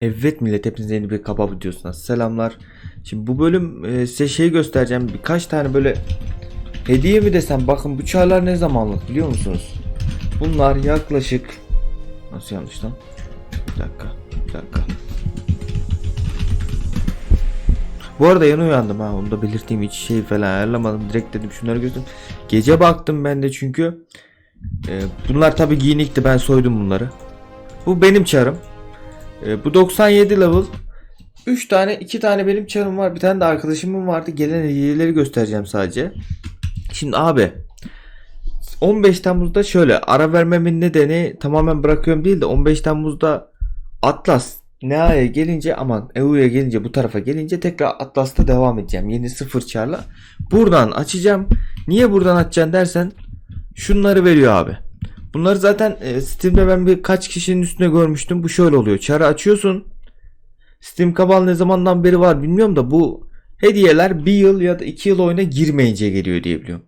Evet millet hepinize yeni bir kaba videosuna selamlar. Şimdi bu bölüm e, size şey göstereceğim. Birkaç tane böyle hediye mi desem bakın bu çaylar ne zamanlık biliyor musunuz? Bunlar yaklaşık nasıl yanlış lan? Bir dakika, bir dakika. Bu arada yeni uyandım ha onu da belirteyim hiç şey falan ayarlamadım direkt dedim şunları göstereyim. Gece baktım ben de çünkü e, bunlar tabi giyinikti ben soydum bunları. Bu benim çarım. E, bu 97 level. 3 tane 2 tane benim çarım var. Bir tane de arkadaşımın vardı. Gelen hediyeleri göstereceğim sadece. Şimdi abi 15 Temmuz'da şöyle ara vermemin nedeni tamamen bırakıyorum değil de 15 Temmuz'da Atlas Nea'ya gelince aman EU'ya gelince bu tarafa gelince tekrar Atlas'ta devam edeceğim. Yeni sıfır çarla. Buradan açacağım. Niye buradan açacaksın dersen şunları veriyor abi. Bunları zaten e, Steam'de ben birkaç kişinin üstüne görmüştüm. Bu şöyle oluyor. Çarı açıyorsun. Steam kabal ne zamandan beri var bilmiyorum da bu hediyeler bir yıl ya da iki yıl oyuna girmeyince geliyor diye biliyorum.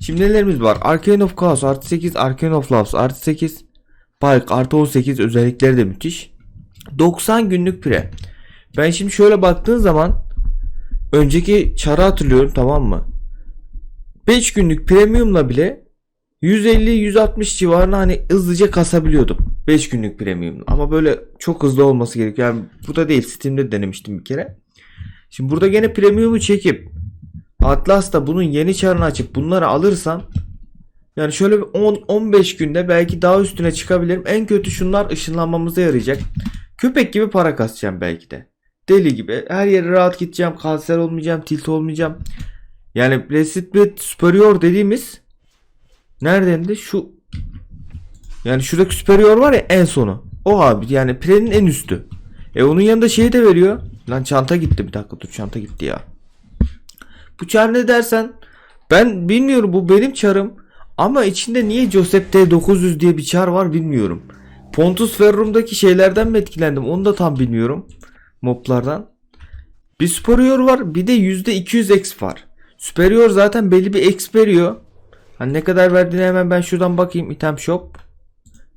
Şimdi nelerimiz var? Arcane of Chaos artı 8, Arcane of Loves artı 8, Bulk artı 18 özellikleri de müthiş. 90 günlük pire. Ben şimdi şöyle baktığın zaman önceki çarı hatırlıyorum tamam mı? 5 günlük premiumla bile 150-160 civarına hani hızlıca kasabiliyordum. 5 günlük premium. Ama böyle çok hızlı olması gerekiyor. Yani bu da değil. Steam'de denemiştim bir kere. Şimdi burada gene premium'u çekip Atlas'ta bunun yeni çarını açıp bunları alırsam yani şöyle bir 10-15 günde belki daha üstüne çıkabilirim. En kötü şunlar ışınlanmamıza yarayacak. Köpek gibi para kasacağım belki de. Deli gibi. Her yere rahat gideceğim. Kanser olmayacağım. Tilt olmayacağım. Yani Blessed Superior dediğimiz Neredendi? Şu yani şuradaki superior var ya en sonu. O abi yani prenin en üstü. E onun yanında şey de veriyor. Lan çanta gitti bir dakika dur çanta gitti ya. Bu çar ne dersen ben bilmiyorum bu benim çarım. Ama içinde niye Joseph T900 diye bir çar var bilmiyorum. Pontus Ferrum'daki şeylerden mi etkilendim onu da tam bilmiyorum. Moblardan. Bir superior var bir de %200 X var. Superior zaten belli bir X veriyor. Hani ne kadar verdiğini hemen ben şuradan bakayım. Item Shop.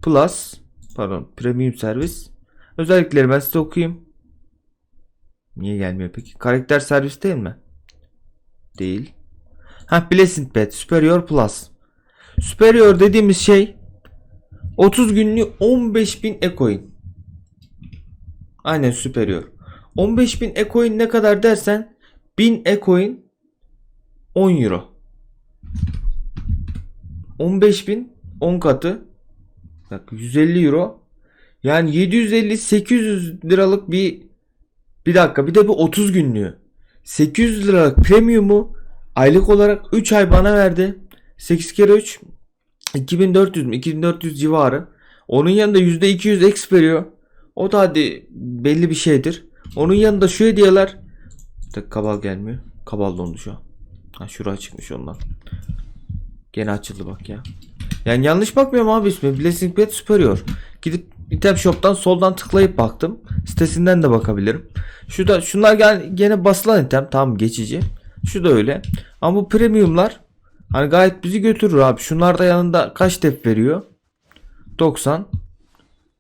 Plus. Pardon. Premium servis. Özellikleri ben size okuyayım. Niye gelmiyor peki? Karakter servis değil mi? Değil. Ha Blessed Pet. Superior Plus. Superior dediğimiz şey 30 günlük 15.000 e-coin. Aynen Superior. 15.000 e-coin ne kadar dersen 1000 e-coin 10 euro. 15 bin 10 katı. Bak 150 euro. Yani 750-800 liralık bir bir dakika bir de bu 30 günlüğü. 800 liralık premiumu aylık olarak 3 ay bana verdi. 8 kere 3 2400 mü 2400 civarı. Onun yanında %200 X veriyor. O da hadi belli bir şeydir. Onun yanında şu hediyeler Tek kabal gelmiyor. Kabal dondu şu an. Ha şuraya çıkmış ondan Gene açıldı bak ya. Yani yanlış bakmıyorum abi ismi. Blessing Pet Superior. Gidip item shop'tan soldan tıklayıp baktım. Sitesinden de bakabilirim. Şu da şunlar gene, gene basılan item. Tamam geçici. Şu da öyle. Ama bu premiumlar hani gayet bizi götürür abi. Şunlar da yanında kaç def veriyor? 90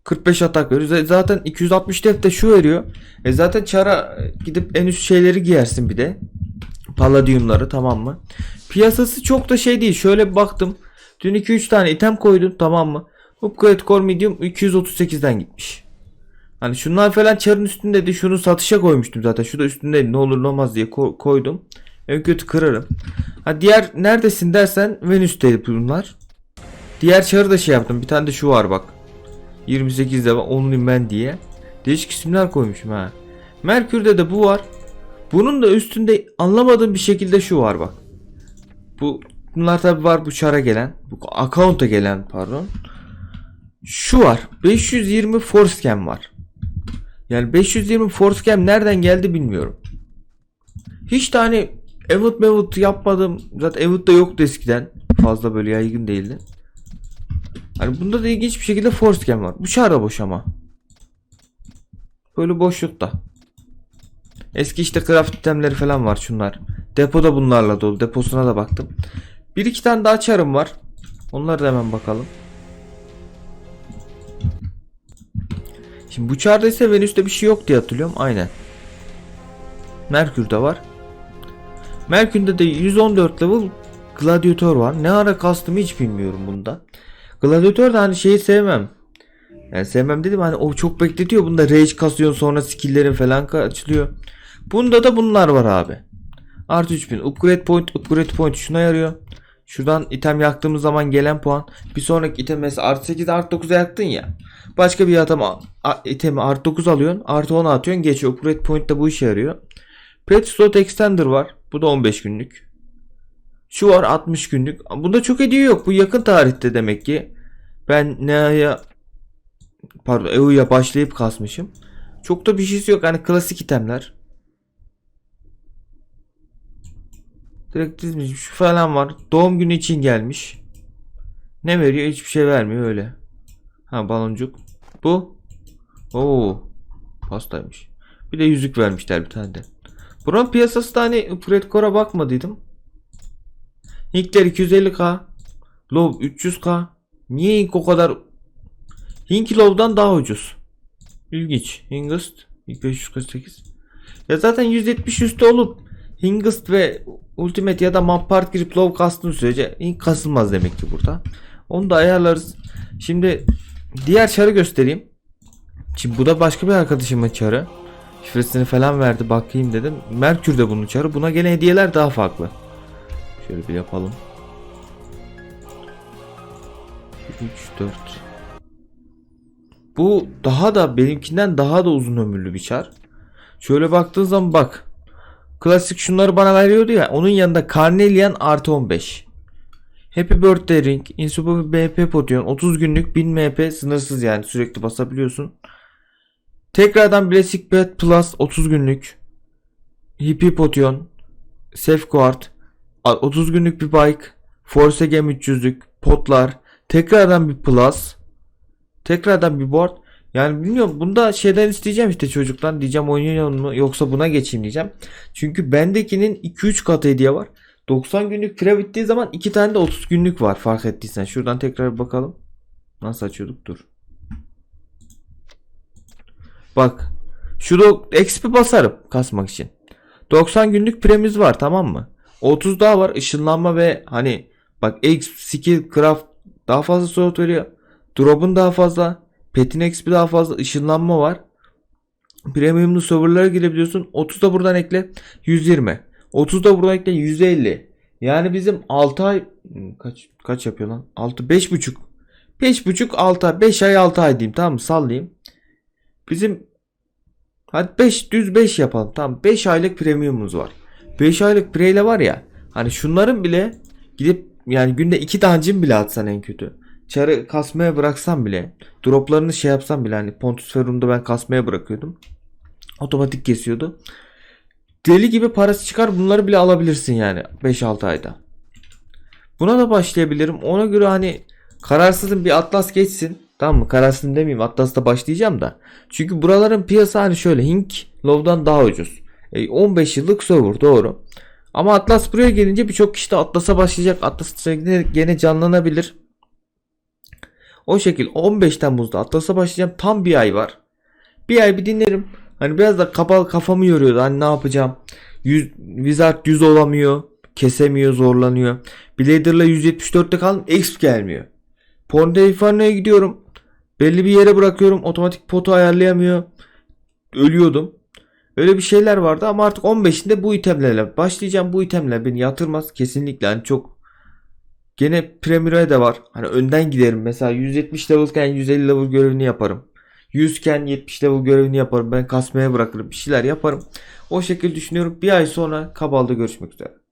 45 atak veriyor. Zaten 260 def de şu veriyor. E zaten çara gidip en üst şeyleri giyersin bir de. Palladiumları tamam mı? Piyasası çok da şey değil. Şöyle bir baktım. Dün 2-3 tane item koydum tamam mı? Upgrade Core Medium 238'den gitmiş. Hani şunlar falan çarın üstündeydi. Şunu satışa koymuştum zaten. Şu da üstündeydi. Ne olur ne olmaz diye ko- koydum. En kötü kırarım. Ha diğer neredesin dersen Venüs'teydi bunlar. Diğer çarı da şey yaptım. Bir tane de şu var bak. 28'de var. Only Man diye. Değişik isimler koymuşum ha. Merkür'de de bu var. Bunun da üstünde anlamadığım bir şekilde şu var bak. Bu bunlar tabi var bu çara gelen. Bu account'a gelen pardon. Şu var. 520 Forcecam var. Yani 520 Forcecam nereden geldi bilmiyorum. Hiç tane Event Mevut yapmadım. Zaten Event da yoktu eskiden. Fazla böyle yaygın değildi. Hani bunda da ilginç bir şekilde Forcecam var. Bu çar boş ama. Böyle boşlukta. Eski işte craft itemleri falan var şunlar. Depoda bunlarla dolu. Deposuna da baktım. Bir iki tane daha çarım var. Onları da hemen bakalım. Şimdi bu çarda ise Venüs'te bir şey yok diye hatırlıyorum. Aynen. Merkür'de var. Merkür'de de 114 level Gladiator var. Ne ara kastımı hiç bilmiyorum bunda. Gladiator da hani şeyi sevmem. Yani sevmem dedim hani o çok bekletiyor. Bunda rage kasıyorsun sonra skill'lerin falan açılıyor. Bunda da bunlar var abi. Artı 3000 upgrade point upgrade point şuna yarıyor. Şuradan item yaktığımız zaman gelen puan. Bir sonraki item mesela artı 8 artı 9'a yaktın ya. Başka bir item itemi artı 9 alıyorsun. Artı 10 atıyorsun. Geçiyor. Upgrade point de bu işe yarıyor. Pet slot extender var. Bu da 15 günlük. Şu var 60 günlük. Bunda çok hediye yok. Bu yakın tarihte demek ki. Ben Nea'ya pardon EU'ya başlayıp kasmışım. Çok da bir şeysi yok. Hani klasik itemler. Direkt dizmiş. Şu falan var. Doğum günü için gelmiş. Ne veriyor? Hiçbir şey vermiyor öyle. Ha baloncuk. Bu. Oo. Pastaymış. Bir de yüzük vermişler bir tane de. Buranın piyasası da hani upgrade core'a bakmadıydım. Hinkler 250k. Love 300k. Niye Hink o kadar? Hink Love'dan daha ucuz. İlginç. Hingist 548. Ya zaten 170 üstü olup Hingist ve Ultimate ya da Map Part girip Love kastığın sürece Hink kasılmaz demek ki burada. Onu da ayarlarız. Şimdi diğer çarı göstereyim. Şimdi bu da başka bir arkadaşımın çarı. Şifresini falan verdi bakayım dedim. Merkür de bunun çarı. Buna gelen hediyeler daha farklı. Şöyle bir yapalım. 3 4 Bu daha da benimkinden daha da uzun ömürlü bir çar. Şöyle baktığın zaman bak. Klasik şunları bana veriyordu ya. Onun yanında Carnelian artı 15. Happy Birthday Ring, Insubable BP Potion 30 günlük 1000 MP sınırsız yani sürekli basabiliyorsun. Tekrardan Blessing Pet Plus 30 günlük. Hippie Potion, Safeguard, 30 günlük bir bike, Force Gem 300'lük, potlar, tekrardan bir plus, tekrardan bir board. Yani bilmiyorum bunda şeyden isteyeceğim işte çocuktan diyeceğim oynuyor mu yoksa buna geçeyim diyeceğim. Çünkü bendekinin 2-3 katı hediye var. 90 günlük pire bittiği zaman 2 tane de 30 günlük var fark ettiysen. Şuradan tekrar bakalım. Nasıl açıyorduk dur. Bak. Şurada XP basarım kasmak için. 90 günlük premiz var tamam mı? 30 daha var ışınlanma ve hani bak X skill craft daha fazla slot veriyor. Drop'un daha fazla. Pet'in XP daha fazla. ışınlanma var. Premiumlu serverlara girebiliyorsun. 30 da buradan ekle. 120. 30 da buradan ekle. 150. Yani bizim 6 ay Hmm, kaç kaç yapıyor lan? 6 5,5 5,5 6 ay 5 ay 6 ay diyeyim tamam mı? Sallayayım. Bizim hadi 5 düz 5 yapalım. Tamam 5 aylık premiumumuz var. 5 aylık preyle var ya hani şunların bile gidip yani günde 2 dungeon bile atsan en kötü. Çarı kasmaya bıraksan bile droplarını şey yapsam bile hani Pontus Ferum'da ben kasmaya bırakıyordum. Otomatik kesiyordu. Deli gibi parası çıkar bunları bile alabilirsin yani 5-6 ayda. Buna da başlayabilirim. Ona göre hani kararsızım bir Atlas geçsin. Tamam mı? Kararsızım demeyeyim. Atlas'ta başlayacağım da. Çünkü buraların piyasa hani şöyle Hink Love'dan daha ucuz. E, 15 yıllık server doğru. Ama Atlas buraya gelince birçok kişi de Atlas'a başlayacak. Atlas gene canlanabilir. O şekil 15 Temmuz'da Atlas'a başlayacağım. Tam bir ay var. Bir ay bir dinlerim. Hani biraz da kapalı kafamı yoruyordu. Hani ne yapacağım? Yüz, Wizard 100 olamıyor. Kesemiyor zorlanıyor. Blader'la 174'te kaldım. Exp gelmiyor. Pondeifano'ya gidiyorum. Belli bir yere bırakıyorum. Otomatik potu ayarlayamıyor. Ölüyordum. Öyle bir şeyler vardı ama artık 15'inde bu itemlerle başlayacağım. Bu itemler beni yatırmaz kesinlikle. Hani çok gene Premier'e de var. Hani önden giderim. Mesela 170 level'ken 150 level görevini yaparım. 100 iken 70 level görevini yaparım. Ben kasmaya bırakırım. Bir şeyler yaparım. O şekilde düşünüyorum. Bir ay sonra Kabal'da görüşmek üzere.